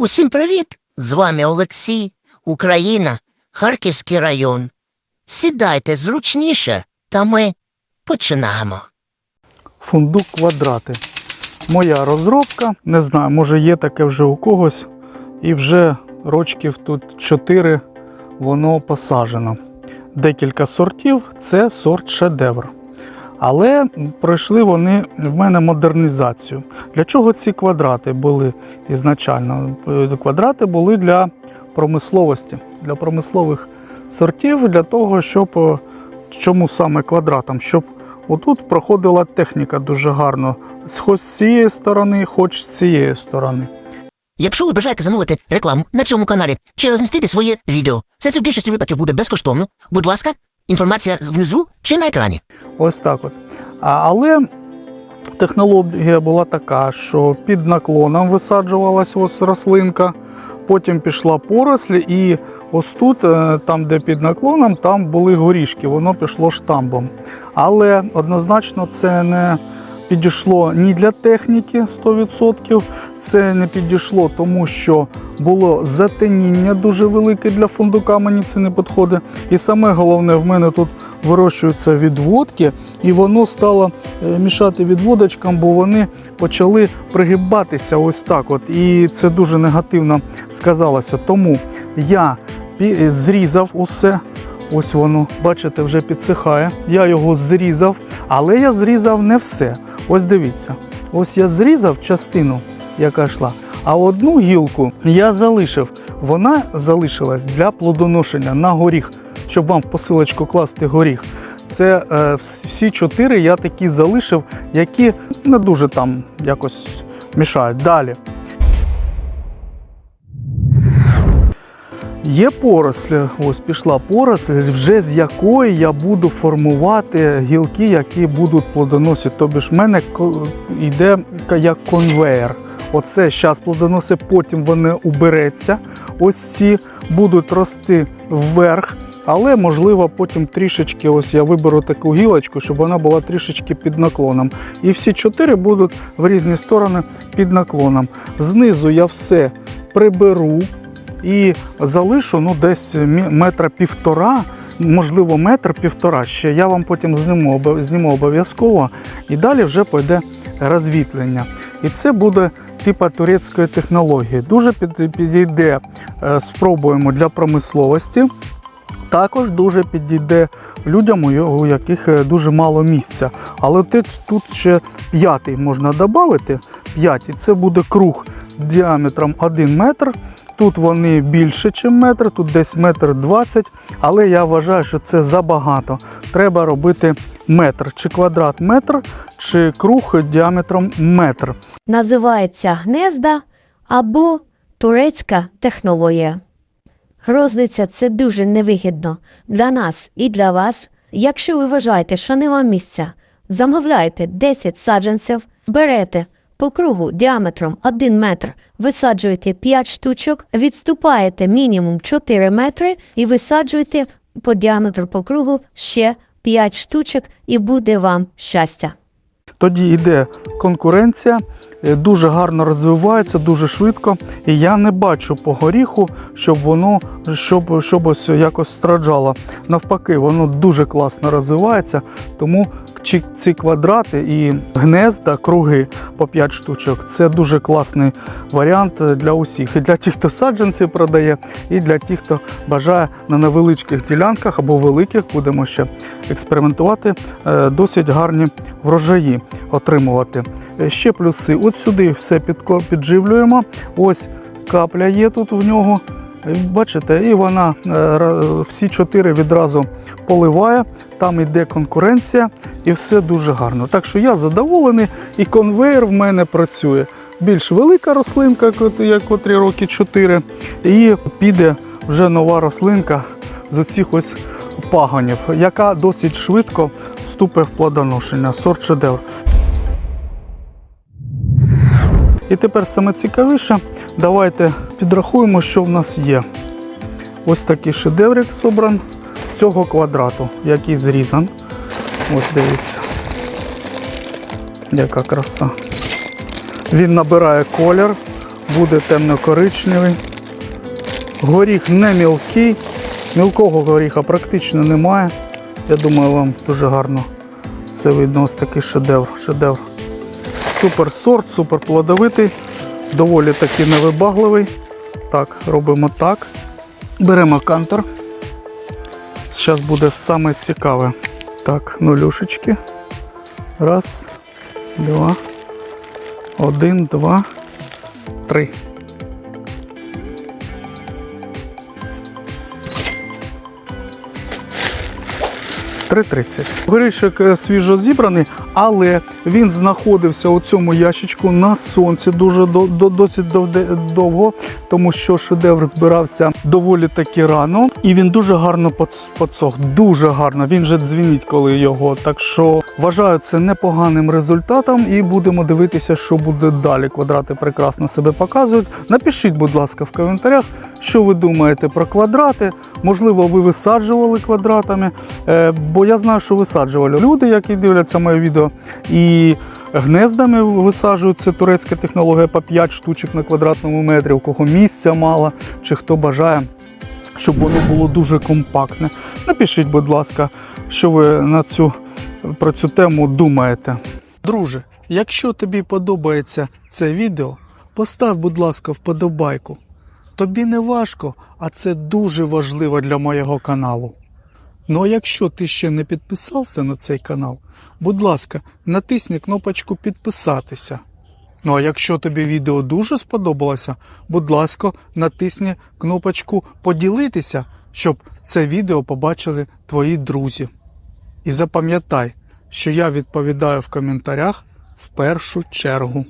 Усім привіт! З вами Олексій, Україна, Харківський район. Сідайте зручніше, та ми починаємо. Фундук квадрати. Моя розробка. Не знаю, може є таке вже у когось. І вже рочків тут 4 воно посаджено. Декілька сортів це сорт шедевр. Але пройшли вони в мене модернізацію. Для чого ці квадрати були ізначально? Е, Квадрати були для промисловості, для промислових сортів, для того, щоб е, чому саме квадратом? Щоб отут проходила техніка дуже гарно. Хоч з цієї сторони, хоч з цієї сторони. Якщо ви бажаєте замовити рекламу на цьому каналі чи розмістити своє відео, це в більшості випадків буде безкоштовно. Будь ласка, інформація внизу чи на екрані. Ось так от. А, але технологія була така, що під наклоном висаджувалась ось рослинка, потім пішла порослі, і ось тут, е, там, де під наклоном, там були горішки, воно пішло штамбом. Але однозначно це не підійшло ні для техніки 100%, це не підійшло, тому що було затемніння дуже велике для фундука, мені це не підходить. І саме головне, в мене тут вирощуються відводки, і воно стало е, мішати відводочкам, бо вони почали пригибатися ось так. От. І це дуже негативно сказалося. Тому я зрізав усе. Ось воно, бачите, вже підсихає. Я його зрізав, але я зрізав не все. Ось дивіться, ось я зрізав частину, яка йшла. А одну гілку я залишив. Вона залишилась для плодоношення на горіх, щоб вам в посилочку класти горіх. Це е, всі чотири я такі залишив, які не дуже там якось мішають. Далі. Є поросль, ось пішла поросль, вже з якої я буду формувати гілки, які будуть плодоносити. Тобі ж в мене йде як конвейер. Оце зараз плодоносить, потім вони убереться. Ось ці будуть рости вверх, але можливо потім трішечки, ось я виберу таку гілочку, щоб вона була трішечки під наклоном. І всі чотири будуть в різні сторони під наклоном. Знизу я все приберу і залишу ну, десь метра півтора, можливо, метр півтора ще. Я вам потім зніму, обов'язково, і далі вже пойде розвітлення. І це буде типа турецької технології. Дуже підійде, е, спробуємо для промисловості. Також дуже підійде людям, у яких е, дуже мало місця. Але тут ще п'ятий можна додати. П'ять, і це буде круг діаметром 1 метр. Тут вони більше, ніж метр, тут десь метр 20, але я вважаю, що це забагато. Треба робити метр, чи квадрат метр, чи круг діаметром метр. називається гнезда або турецька технологія. Розниця це дуже невигідно для нас і для вас. Якщо ви вважаєте, що нема місця, замовляйте 10 саджанців, берете по кругу діаметром 1 метр, висаджуєте 5 штучок, відступаєте мінімум 4 метри і висаджуєте по діаметру по кругу ще 5 штучок, і буде вам щастя. Тоді йде конкуренція, дуже гарно розвивається, дуже швидко. І я не бачу по горіху, щоб воно щоб, щоб ось якось страждало. Навпаки, воно дуже класно розвивається, тому ці квадрати і гнезда, круги по 5 штучок це дуже класний варіант для усіх. І для тих, хто саджанці продає, і для тих, хто бажає на невеличких ділянках або великих, будемо ще експериментувати, е, досить гарні врожаї отримувати. Ще плюси. От сюди все підживлюємо. Ось капля є тут в нього. Е, Бачите, і вона е, всі чотири відразу поливає. Там йде конкуренція, і все дуже гарно. Так що я задоволений, і конвейер в мене працює. Більш велика рослинка, як котрі роки 4, і піде вже нова рослинка з оцих ось пагонів, яка досить швидко вступить в плодоношення. Сорт шедевр. І тепер саме цікавіше, давайте підрахуємо, що в нас є. Ось такий шедеврик собран з цього квадрату, який зрізан. Ось дивіться. Яка краса. Він набирає колір, буде темно-коричневий. Горіх не мілкий, мілкого горіха практично немає. Я думаю, вам дуже гарно це видно. Ось такий шедевр. шедевр. Супер сорт, супер плодовитий, доволі таки невибагливий. Так, робимо так. Беремо кантор. Зараз буде саме цікаве. Так, нулюшечки. Раз, два. Один, два, три. Три тридцять. Горішок е, свіжо зібраний, але він знаходився у цьому ящичку на сонці дуже до, до, досить довго, тому що шедевр збирався доволі таки рано, і він дуже гарно поцох. Дуже гарно. Він же дзвінить, коли його. Так що вважаю це непоганим результатом, і будемо дивитися, що буде далі. Квадрати прекрасно себе показують. Напишіть, будь ласка, в коментарях, що ви думаєте про квадрати. Можливо, ви висаджували квадратами, е, бо я знаю, що висаджували люди, які дивляться моє відео, і гнездами висаджують. Це турецька технологія по 5 штучок на квадратному метрі, у кого місця мало, чи хто бажає. Щоб воно було дуже компактне. Напишіть, будь ласка, що ви на цю, про цю тему думаєте. Друже, якщо тобі подобається це відео, постав, будь ласка, вподобайку. Тобі не важко, а це дуже важливо для моєго каналу. Ну а якщо ти ще не підписався на цей канал, будь ласка, натисни кнопочку підписатися. Ну а якщо тобі відео дуже сподобалося, будь ласка, натисни кнопочку поділитися, щоб це відео побачили твої друзі. І запам'ятай, що я відповідаю в коментарях в першу чергу.